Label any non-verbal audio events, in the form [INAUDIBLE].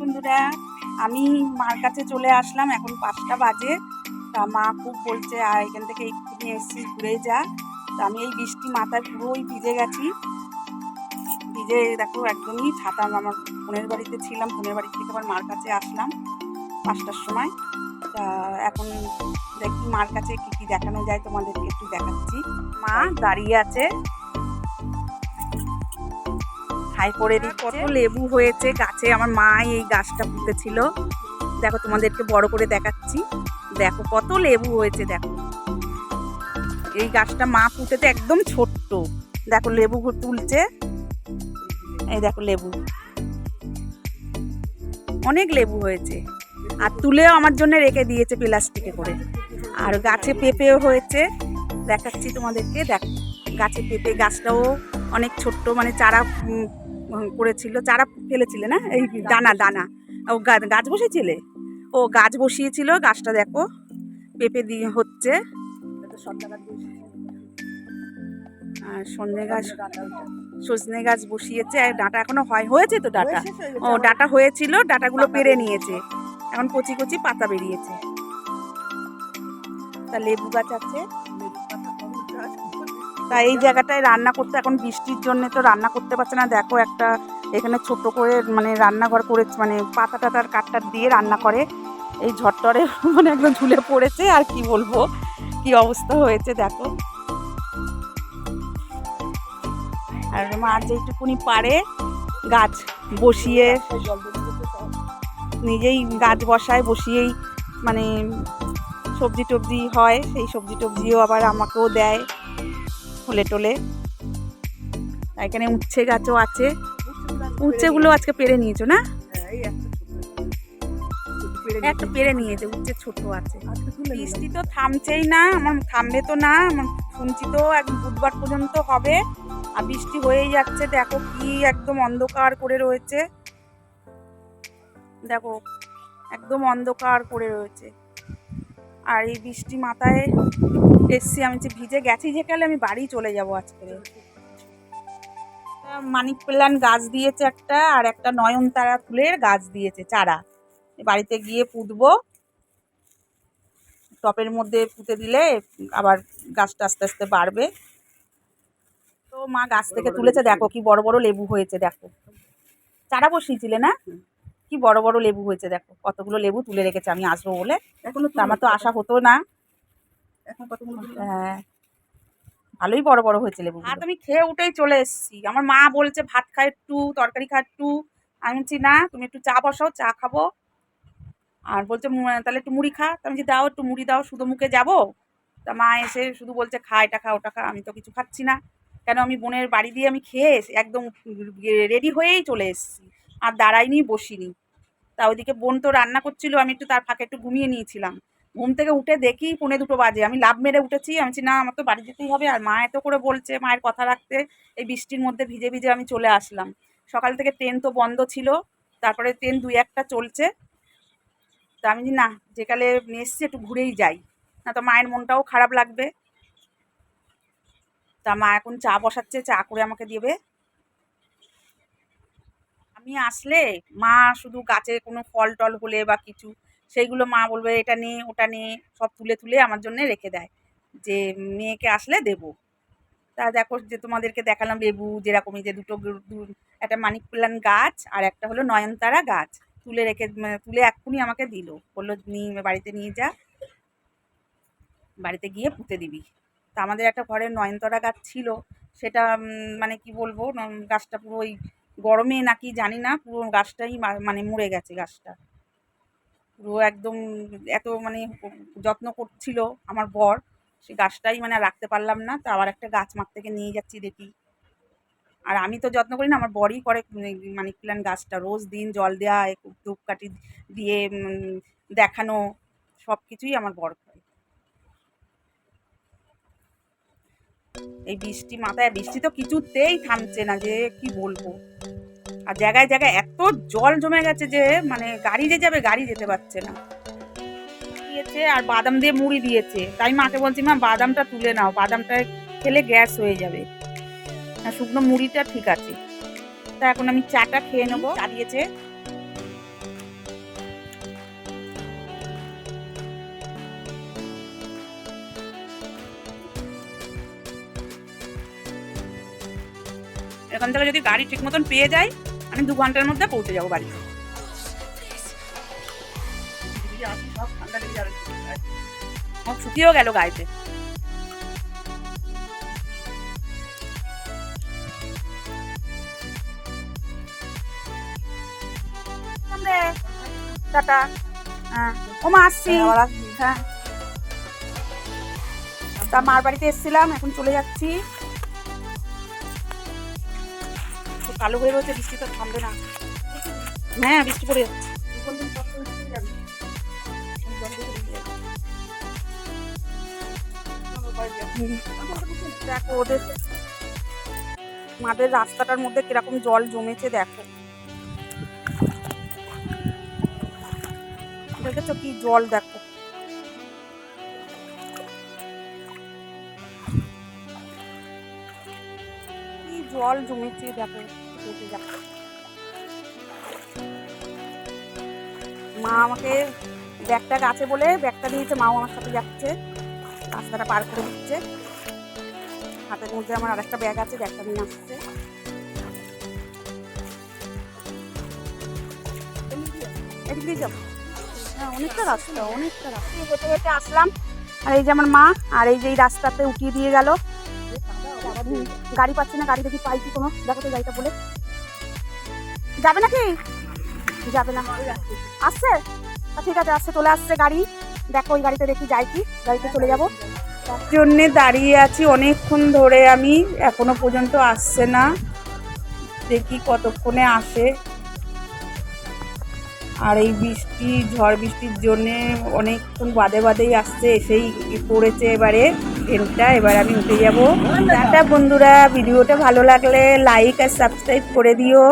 বন্ধুরা, আমি মার কাছে চলে আসলাম, এখন পাঁচটা বাজে। তা মা খুব বলছে আর এখান থেকে একটু নিয়ে এসছিস ঘুরে যা। তা আমি এই বৃষ্টি মাথায় পুরোই ভিজে গেছি। ভিজে, দেখো, একদমই ছাতা আমার বোনের বাড়িতে ছিলাম, বোনের বাড়ি থেকে আবার মার কাছে আসলাম পাঁচটার সময়। তা এখন দেখি মার কাছে কী কী দেখানো যায় তোমাদেরকে একটু দেখাচ্ছি। মা দাঁড়িয়ে আছে। হাই করে কত লেবু হয়েছে গাছে আমার মা এই গাছটা পুঁতেছিল। দেখো তোমাদেরকে বড় করে দেখাচ্ছি। দেখো কত লেবু হয়েছে দেখো। এই গাছটা মা পুঁতেতে একদম ছোট্ট। দেখো লেবু তুলছে। এই দেখো লেবু। অনেক লেবু হয়েছে। আর তুলেও আমার জন্য রেখে দিয়েছে প্লাস্টিকে করে। আর গাছে পেঁপেও হয়েছে। দেখাচ্ছি তোমাদেরকে দেখ গাছে পেঁপে গাছটাও অনেক ছোট্ট মানে চারা করেছিল চারা ফেলেছিলে না? এই দানা দানা। ও গাছ বসেছিলে? ও গাছ বসিয়েছিল গাছটা দেখো পেঁপে দিয়ে হচ্ছে। আর সজনে গাছ সজনে গাছ বসিয়েছে। আর ডাঁটা এখনও হয় হয়েছে তো ডাঁটা? ও ডাটা হয়েছিল ডাটাগুলো পেরে নিয়েছে। এখন কচি কচি পাতা বেরিয়েছে। তা লেবু গাছ আছে? তা এই জায়গাটায় রান্না করতে, এখন বৃষ্টির জন্য তো রান্না করতে পারছে না। দেখো একটা এখানে ছোট করে মানে রান্নাঘর করে মানে পাতা টাতার কাঠটার দিয়ে রান্না করে। এই ঝট্টরে [LAUGHS] মানে একদম ঝুলে পড়েছে, আর কি বলব? কি অবস্থা হয়েছে দেখো। আর মা যেটুকুনি পারে, গাছ বসিয়ে নিজেই গাছ বসায়, বসিয়েই মানে সবজি টবজি হয়, সেই সবজি টবজিও আবার আমাকেও দেয়। ফুলে টোলে এখানে উচ্ছে গাছও আছে। উচ্ছেগুলো আজকে পেরে নিয়েছো না? একটা পেরে নিয়েছে। উচ্ছে ছোট আছে। বৃষ্টি তো থামছেই না আমার থামবে তো না শুনছি তো এক বুধবার পর্যন্ত হবে। আর বৃষ্টি হয়েই যাচ্ছে দেখো কি একদম অন্ধকার করে রয়েছে। দেখো একদম অন্ধকার করে রয়েছে। আর এই বৃষ্টি মাথায় এসছি আমি যে ভিজে গেছি যে কালে আমি বাড়ি চলে যাব আজকে। মানিক প্ল্যান গাছ দিয়েছে একটা, আর একটা নয়নতারা ফুলের গাছ দিয়েছে চারা। বাড়িতে গিয়ে পুঁতবো। টপের মধ্যে পুঁতে দিলে আবার গাছটা আস্তে আস্তে বাড়বে। তো মা গাছ থেকে তুলেছে, দেখো কি বড় বড় লেবু হয়েছে, দেখো। চারা বসিয়েছিলে না? কি বড় বড় লেবু হয়েছে দেখো কতগুলো লেবু তুলে রেখেছে আমি আসব বলে। এখনও তা আমার তো আশা হতো না। এখন কতগুলো হ্যাঁ। ভালোই বড় বড় হয়েছে লেবু ভাত আমি খেয়ে উঠেই চলে এসেছি। আমার মা বলছে ভাত খা একটু তরকারি খা একটু। আমি বলছি না তুমি একটু চা বসাও চা খাব। আর বলছে তাহলে একটু মুড়ি খা। তা আমি দাও একটু মুড়ি দাও শুধু মুখে যাব? তা মা এসে শুধু বলছে খা এটা খা ওটা খা আমি তো কিছু খাচ্ছি না। কেন আমি বোনের বাড়ি দিয়ে আমি খেয়ে এসে একদম রেডি হয়েই চলে এসেছি। আর দাঁড়াইনি বসিনি। তা ওইদিকে বোন তো রান্না করছিল, আমি একটু তার ফাঁকে একটু ঘুমিয়ে নিয়েছিলাম। ঘুম থেকে উঠে দেখি পৌনে দুটো বাজে। আমি লাভ মেরে উঠেছি, আমি বলছি, না, আমার তো বাড়ি যেতেই হবে। আর মা এত করে বলছে, মায়ের কথা রাখতে, এই বৃষ্টির মধ্যে ভিজে ভিজে আমি চলে আসলাম। সকাল থেকে ট্রেন তো বন্ধ ছিল, তারপরে ট্রেন দুই একটা চলছে। তা আমি না, যেকালে এসছি, একটু ঘুরেই যাই। না তো মায়ের মনটাও খারাপ লাগবে। তা মা এখন চা বসাচ্ছে, চা করে আমাকে দেবে। আমি আসলে মা শুধু গাছে কোনো ফল টল হলে বা কিছু, সেইগুলো মা বলবে, এটা নে, ওটা নে, সব তুলে তুলে আমার জন্য রেখে দেয়। যে মেয়েকে আসলে দেবো। তা দেখো যে তোমাদেরকে দেখালাম লেবু যেরকমই যে দুটো একটা মানিক প্লান গাছ আর একটা হলো নয়নতারা গাছ। তুলে রেখে তুলে এক্ষুনি আমাকে দিল। বলল নিয়ে বাড়িতে নিয়ে যা। বাড়িতে গিয়ে পুঁতে দিবি। তা আমাদের একটা ঘরে নয়নতারা গাছ ছিল। সেটা মানে কি বলব গাছটা পুরো ওই গরমে নাকি জানি না, পুরো গাছটাই মানে মরে গেছে গাছটা। পুরো একদম এত মানে যত্ন করছিল আমার বর, সে গাছটাই মানে রাখতে পারলাম না, তো আবার একটা গাছ মাঠ থেকে নিয়ে যাচ্ছি দেখি। আর আমি তো যত্ন করি না, আমার বরই করে মানে প্ল্যান গাছটা, রোজ দিন জল দেওয়া ধূপকাঠি দিয়ে দেখানো সব কিছুই আমার বর করে এই বৃষ্টি মাথায় বৃষ্টি তো কিছুতেই থামছে না যে কি বলব। আর জায়গায় জায়গায় এত জল জমে গেছে যে মানে গাড়ি যে যাবে, গাড়ি যেতে পারছে না। দিয়েছে আর বাদাম দিয়ে মুড়ি দিয়েছে। তাই মাকে বলছি, মা, বাদামটা তুলে নাও, বাদামটা খেলে গ্যাস হয়ে যাবে। শুকনো মুড়িটা ঠিক আছে। তা এখন আমি চাটা খেয়ে নেব। চা দিয়েছে। এখান থেকে যদি গাড়ি ঠিক মতন পেয়ে যাই আমি দু ঘণ্টার মধ্যে পৌঁছে যাব বাড়ি। শুকিয়েও গেল গাড়িতে। টাটা। হ্যাঁ। মা আসছি। হ্যাঁ। তা মার বাড়িতে এসেছিলাম এখন চলে যাচ্ছি। কালো হয়ে রয়েছে বৃষ্টি তো থামবে না। হ্যাঁ বৃষ্টি পড়ে যাচ্ছে। দেখো, ওদের মাদের রাস্তাটার মধ্যে কীরকম জল জমেছে, দেখো। দেখেছ কি জল, দেখো। জল জমেছে, দেখো। মা আমাকে ব্যাগটা আছে বলে ব্যাগটা দিয়েছে মাও আমার সাথে যাচ্ছে রাস্তাটা পার করে দিচ্ছে। হাতের মধ্যে আমার আরেকটা ব্যাগ আছে ব্যাগটা নিয়ে আসছে। এদিক যাব হ্যাঁ অনেকটা রাস্তা অনেকটা রাস্তা। হেঁটে হেঁটে আসলাম আর এই যে আমার মা আর এই যে এই রাস্তাতে উঠিয়ে দিয়ে গেল। গাড়ি পাচ্ছি না, গাড়ি দেখি পাই কি কোনো। দেখো তো গাড়িটা বলে। যাবে নাকি? যাবে না। আসছে? ঠিক আছে, আসছে, চলে আসছে গাড়ি। দেখো, ওই গাড়িতে দেখি যাই কি। গাড়িতে চলে যাব। জন্যে দাঁড়িয়ে আছি অনেকক্ষণ ধরে আমি। এখনও পর্যন্ত আসছে না। দেখি কতক্ষণে আসে। আর এই বৃষ্টি, ঝড় বৃষ্টির জন্যে অনেকক্ষণ বাদে বাদেই আসছে, এসেই পড়েছে এবারে। ট্রেনটা এবার আমি উঠে যাব। টাটা বন্ধুরা, ভিডিওটা ভালো লাগলে লাইক আর সাবস্ক্রাইব করে দিও।